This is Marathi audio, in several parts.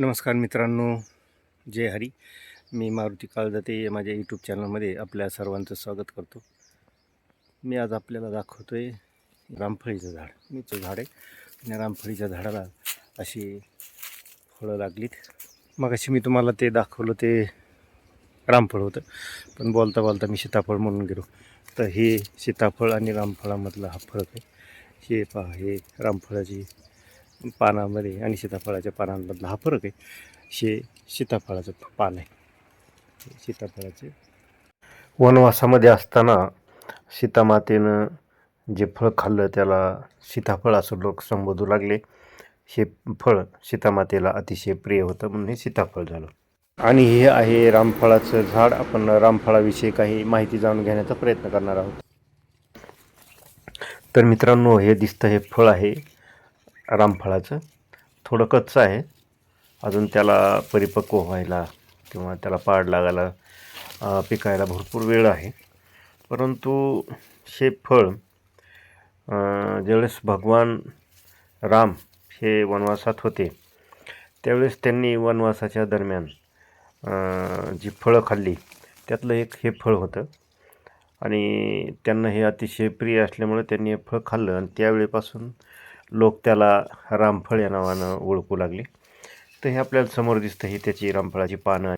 नमस्कार मित्रांनो जय हरी. मी मारुती काळजाते माझ्या यूट्यूब चॅनलमध्ये आपल्या सर्वांचं स्वागत करतो. मी आज आपल्याला दाखवतो आहे रामफळीचं झाड. मीचं झाड आहे आणि रामफळीच्या झाडाला अशी फळं लागलीत. मग अशी मी तुम्हाला ते दाखवलं ते रामफळ होतं. पण बोलता बोलता मी सीताफळ म्हणून गेलो. तर हे सीताफळ आणि रामफळामधला हा फरक आहे. हे पहा हे रामफळाची पानामध्ये आणि सीताफळाच्या पानांमधला हा फरक आहे. हे सीताफळाचं पान आहे. सीताफळाचे वनवासामध्ये असताना सीतामातेनं जे फळ खाल्लं त्याला सीताफळ असं लोक संबोधू लागले. हे फळ सीतामातेला अतिशय प्रिय होतं म्हणून हे सीताफळ झालं. आणि हे आहे रामफळाचं झाड. आपण रामफळाविषयी काही माहिती जाणून घेण्याचा प्रयत्न करणार आहोत. तर मित्रांनो हे दिसतं हे फळ आहे. रामफळाचं. थोडं कच्चं आहे. अजून त्याला परिपक्व व्हायला किंवा त्याला पाड लागायला पिकायला भरपूर वेळ आहे. परंतु हे फळ ज्यावेळेस भगवान राम हे वनवासात होते त्यावेळेस त्यांनी वनवासाच्या दरम्यान जी फळं खाल्ली त्यातलं एक हे फळ होतं. आणि त्यांना हे अतिशय प्रिय असल्यामुळे त्यांनी हे फळ खाल्लं. आणि त्यावेळेपासून लोक त्याला रामफळ या नावानं ओळखू लागले. तर हे आपल्याला समोर दिसतं ही त्याची रामफळाची पानं.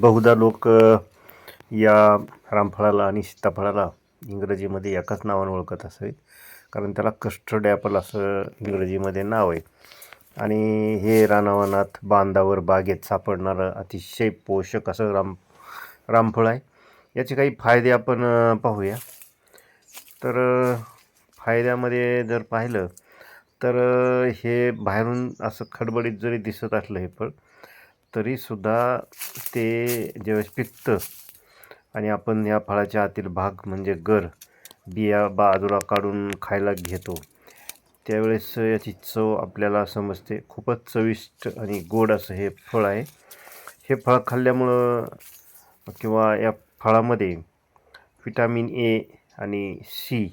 बहुधा लोक या रामफळाला आणि सीताफळाला इंग्रजीमध्ये एकाच नावानं ओळखत असावेत. कारण त्याला कस्टर्ड ॲपल असं इंग्रजीमध्ये नाव आहे. आणि हे रानावनात बांधावर बागेत सापडणारं अतिशय पोषक असं राम रामफळ आहे. याचे काही फायदे आपण पाहूया. तर फायद्यामध्ये जर पाहिलं तर हे बाहेरून असं खडबडीत जरी दिसत असलं हे फळ तरीसुद्धा ते ज्यावेळेस पिकतं आणि आपण या फळाच्या आतील भाग म्हणजे गर बिया बाजूला काढून खायला घेतो त्यावेळेस याची चव आपल्याला समजते. खूपच चविष्ट आणि गोड असं हे फळ आहे. हे फळ खाल्ल्यामुळं किंवा या फळामध्ये विटॅमिन ए आणि सी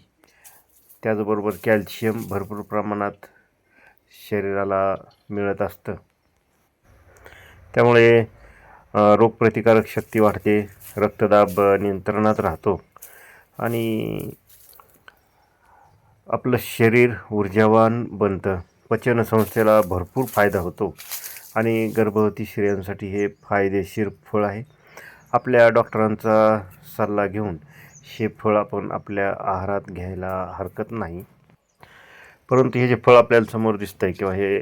त्याचबरोबर कॅल्शियम भरपूर प्रमाणात शरीराला मिळत असतं. त्यामुळे रोगप्रतिकारक शक्ती वाढते रक्तदाब नियंत्रणात राहतो आणि आपलं शरीर ऊर्जावान बनतं. पचनसंस्थेला भरपूर फायदा होतो आणि गर्भवती स्त्रियांसाठी हे फायदेशीर फळ आहे. आपल्या डॉक्टरांचा सल्ला घेऊन हे फळ आपण आपल्या आहारात घ्यायला हरकत नाही. परंतु हे जे फळ आपल्याला समोर दिसतं आहे किंवा हे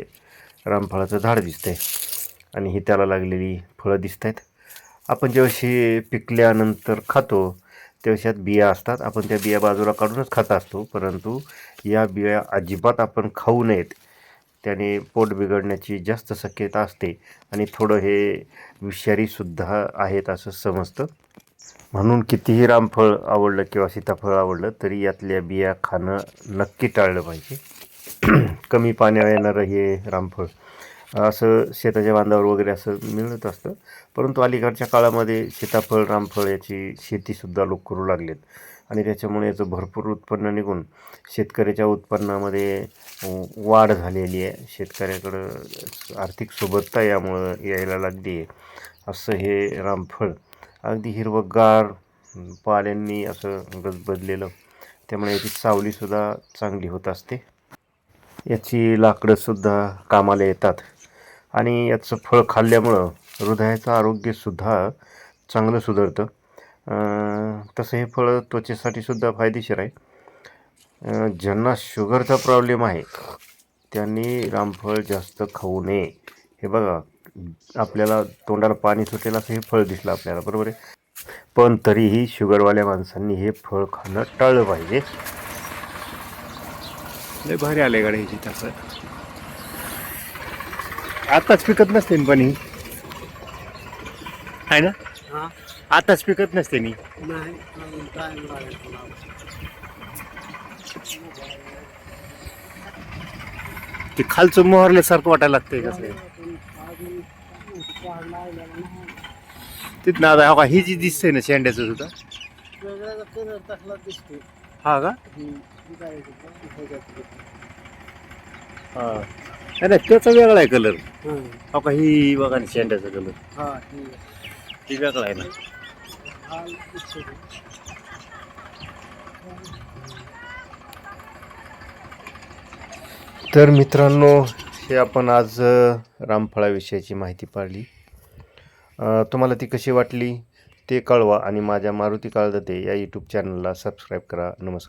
रामफळाचं झाड दिसतं आहे आणि ही त्याला लागलेली फळं दिसत आहेत आपण जेव्हा पिकल्यानंतर खातो तेव्हा यात बिया असतात. आपण त्या बिया बाजूला काढूनच खात असतो परंतु या बिया अजिबात आपण खाऊ नयेत. त्याने पोट बिघडण्याची जास्त शक्यता असते आणि थोडं हे विषारीसुद्धा आहेत असं समजतं. म्हणून कितीही रामफळ आवडलं किंवा सीताफळ आवडलं तरी यातल्या बिया खाणं नक्की टाळलं पाहिजे. कमी पाण्यावर येणारं हे रामफळ असं शेताच्या बांधावर वगैरे असं मिळत असतं. परंतु अलीकडच्या काळामध्ये सीताफळ रामफळ याची शेतीसुद्धा लोक करू लागलेत. आणि त्याच्यामुळे याचं भरपूर उत्पन्न निघून शेतकऱ्याच्या उत्पन्नामध्ये वाढ झालेली आहे. शेतकऱ्याकडं आर्थिक सुबत्ता यामुळं यायला लागली आहे. असं हे रामफळ अगदी हिरवंगार पाल्यांनी असं गजबजलेलं त्यामुळे याची सावलीसुद्धा चांगली होत असते. याची लाकडंसुद्धा कामाला येतात. आणि याचं फळ खाल्ल्यामुळं हृदयाचं आरोग्यसुद्धा चांगलं सुधारतं. तसं हे फळ त्वचेसाठी सुद्धा फायदेशीर आहे. ज्यांना शुगरचा प्रॉब्लेम आहे त्यांनी रामफळ जास्त खाऊ नये. हे बघा आपल्याला तोंडाला पाणी सुटेल असं हे फळ दिसलं आपल्याला बरोबर आहे? पण तरीही शुगरवाल्या माणसांनी हे फळ खाणं टाळलं पाहिजे. लय भारी आले गाडी ह्याची तसं आताच पिकत नसते पण ही आहे ना? हा. आताच पिकत नसते नी नाही अजून टाइम लागेल तुला ते खालचं मोहरल्यासारखं वाटायला लागतंय कसं तिथनं तिथं आता हो का ही जी दिसते ना शेंड्याचं सुद्धा? कलर टाकला हा का? हा. नाही, नाही त्याचा वेगळा आहे कलर हो का ही बघा ना शेंड्याचा कलर हा आहे ही वेगळा आहे ना. हा दिसतो तर मित्रांनो हे आपण आज अ, रामफळाविषयीची माहिती पाहिली. तुम्हाला ती कशी वाटली ते कळवा आणि माझ्या मारुती काळदते या यूट्यूब चॅनलला सबस्क्राईब करा. नमस्कार.